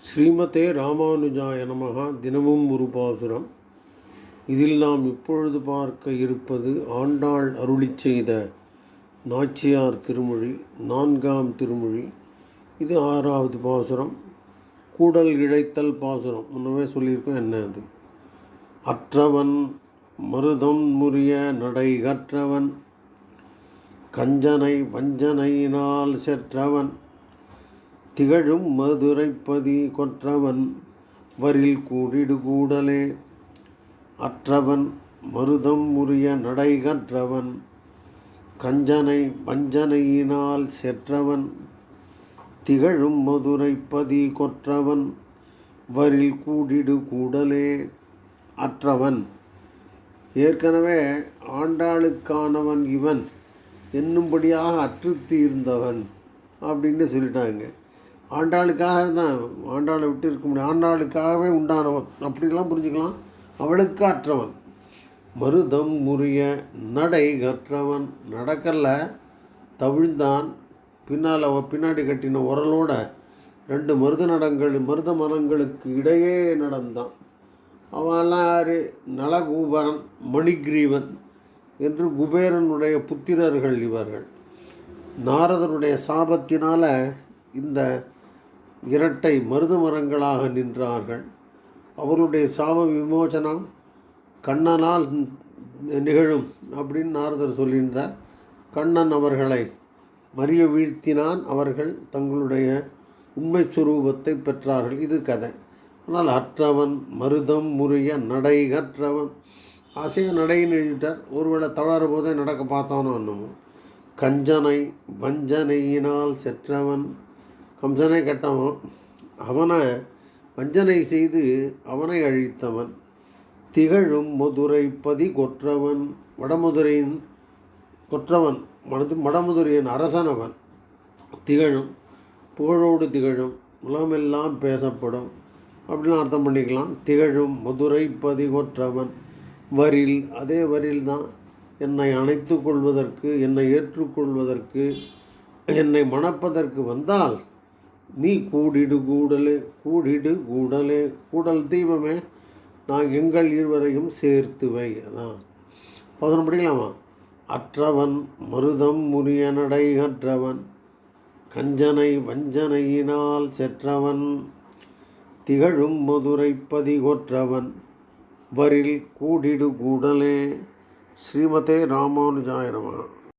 ஸ்ரீமதே ராமானுஜாய நமகா தினமும் ஒரு பாசுரம். இதில் நாம் இப்பொழுது பார்க்க இருப்பது ஆண்டாள் அருளிச் செய்த நாச்சியார் திருமொழி நான்காம் திருமொழி. இது ஆறாவது பாசுரம். கூடல் இழைத்தல் பாசுரம். முன்னமே சொல்லியிருக்கோம் என்ன அது? அற்றவன் மருதம் முறிய நடை கற்றவன் கஞ்சனை வஞ்சனையினால் செற்றவன் திகழும் மதுரைப்பதி கொற்றவன் வரில் கூடிடு கூடலே. அற்றவன் மருதம் உரிய நடை கற்றவன் கஞ்சனை வஞ்சனையினால் செற்றவன் திகழும் மதுரைப்பதி கொற்றவன் வரில் கூடிடு கூடலே. அற்றவன் ஏற்கனவே ஆண்டாளுக்கானவன் இவன் என்னும்படியாக அற்றுத்தி இருந்தவன் அப்படின்னு சொல்லிட்டாங்க. ஆண்டாளுக்காக தான் ஆண்டாளை விட்டு இருக்க முடியும் ஆண்டாளுக்காகவே உண்டானவன். அப்படிலாம் புரிஞ்சுக்கலாம். அவளுக்கு அற்றவன் மருதம் முறிய நடை கற்றவன். நடக்கல தவிழ்ந்தான். பின்னால் அவ பின்னாடி கட்டின உரலோட ரெண்டு மருத நடங்கள் மருத மரங்களுக்கு இடையே நடந்தான். அவன்லாம் யார்? நலகூபரன் மணிகிரீவன் என்று குபேரனுடைய புத்திரர்கள் இவர்கள். நாரதருடைய சாபத்தினால் இந்த இரட்டை மருத மரங்களாக நின்றார்கள். அவருடைய சாப விமோசனம் கண்ணனால் நிகழும் அப்படின்னு நாரதர் சொல்லியிருந்தார். கண்ணன் அவர்களை மறிய வீழ்த்தினான். அவர்கள் தங்களுடைய உண்மை சுரூபத்தை பெற்றார்கள். இது கதை. ஆனால் அற்றவன் மருதம் முறிய நடை கற்றவன். அசைய நடைன்னு எழுதிட்டார். ஒருவேளை தளர போதே நடக்க பார்த்தானோ என்னமோ. கஞ்சனை வஞ்சனையினால் செற்றவன். கம்சனை கட்டவன் அவனை வஞ்சனை செய்து அவனை அழித்தவன். திகழும் மதுரை பதி கொற்றவன் வடமதுரையின் கொற்றவன் மனது வடமதுரையின் அரசனவன். திகழும் புகழோடு திகழும் உலகமெல்லாம் பேசப்படும். அப்படின்னு அர்த்தம் பண்ணிக்கலாம். திகழும் மதுரை பதி கொற்றவன். வரில் அதே வரில் தான் என்னை அணைத்து கொள்வதற்கு என்னை ஏற்றுக்கொள்வதற்கு என்னை மணப்பதற்கு வந்தால் நீ கூடிடு கூடலே கூடிடு கூடலே. கூடல் தெய்வமே நான் எங்கள் இருவரையும் சேர்த்து வை அதான் பதினொன்று படிக்கலாமா? அற்றவன் மருதம் முனிய நடை அற்றவன் கஞ்சனை வஞ்சனையினால் செற்றவன் திகழும் மதுரை பதிகொற்றவன் வரில் கூடிடு கூடலே. ஸ்ரீமதே ராமானுஜாய